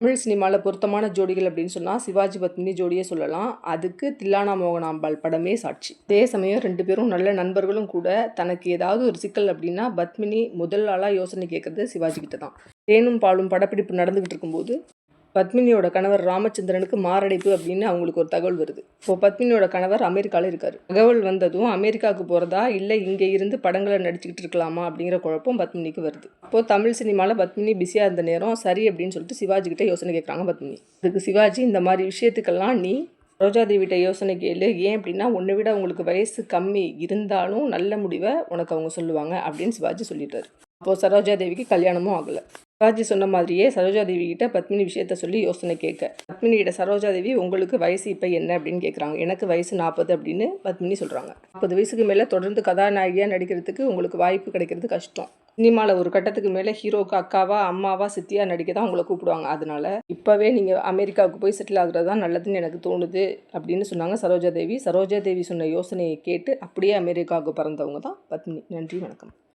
தமிழ் சினிமாவில் பொருத்தமான ஜோடிகள் அப்படின்னு சொன்னால் சிவாஜி பத்மினி ஜோடியே சொல்லலாம். அதுக்கு தில்லானா மோகனாம்பாள் படமே சாட்சி. அதே சமயம் ரெண்டு பேரும் நல்ல நண்பர்களும் கூட தனக்கு ஏதாவது ஒரு சிக்கல் அப்படின்னா பத்மினி முதல் ஆளாக யோசனை கேட்குறது சிவாஜி கிட்ட தான் தேனும் பாலும் படப்பிடிப்பு நடந்துகிட்டு இருக்கும்போது பத்மினியோட கணவர் ராமச்சந்திரனுக்கு மாரடைப்பு அப்படின்னு அவங்களுக்கு ஒரு தகவல் வருது. இப்போ பத்மினியோட கணவர் அமெரிக்காவில் இருக்கார். தகவல் வந்ததும் அமெரிக்காவுக்கு போகிறதா இல்லை இங்கே இருந்து படங்களை நடிச்சுக்கிட்டு இருக்கலாமா அப்படிங்கிற குழப்பம் பத்மினிக்கு வருது. இப்போது தமிழ் சினிமாவில் பத்மினி பிஸியாக இருந்த நேரம் சரி அப்படின்னு சொல்லிட்டு சிவாஜிகிட்டே யோசனை கேட்குறாங்க பத்மினி. அதுக்கு சிவாஜி இந்த மாதிரி விஷயத்துக்கெல்லாம் நீ ரோஜாதேவிட்ட யோசனை கேளு. ஏன் அப்படின்னா உன்னை விட உங்களுக்கு வயசு கம்மி இருந்தாலும் நல்ல முடிவை உனக்கு அவங்க சொல்லுவாங்க அப்படின்னு சிவாஜி சொல்லிட்டாரு. அப்போது சரோஜாதேவிக்கு கல்யாணமும் ஆகலை. சிவாஜி சொன்ன மாதிரியே சரோஜாதேவி கிட்ட பத்மினி விஷயத்த சொல்லி யோசனை கேட்க. பத்மினி கிட்ட சரோஜாதேவி உங்களுக்கு வயசு இப்போ என்ன? அப்படின்னு கேட்குறாங்க எனக்கு வயசு நாற்பது அப்படின்னு பத்மினி சொல்கிறாங்க நாற்பது வயசுக்கு மேலே தொடர்ந்து கதாநாயகியாக நடிக்கிறதுக்கு உங்களுக்கு வாய்ப்பு கிடைக்கிறது கஷ்டம். சினிமாவில் ஒரு கட்டத்துக்கு மேலே ஹீரோக்கு அக்காவா அம்மாவா சித்தியா நடிக்க தான் உங்களை கூப்பிடுவாங்க. அதனால இப்போவே நீங்கள் அமெரிக்காவுக்கு போய் செட்டில் ஆகுறது தான் நல்லதுன்னு எனக்கு தோணுது அப்படின்னு சொன்னாங்க சரோஜாதேவி சரோஜாதேவி சொன்ன யோசனையை கேட்டு அப்படியே அமெரிக்காவுக்கு பிறந்தவங்க தான் பத்மினி. நன்றி வணக்கம்.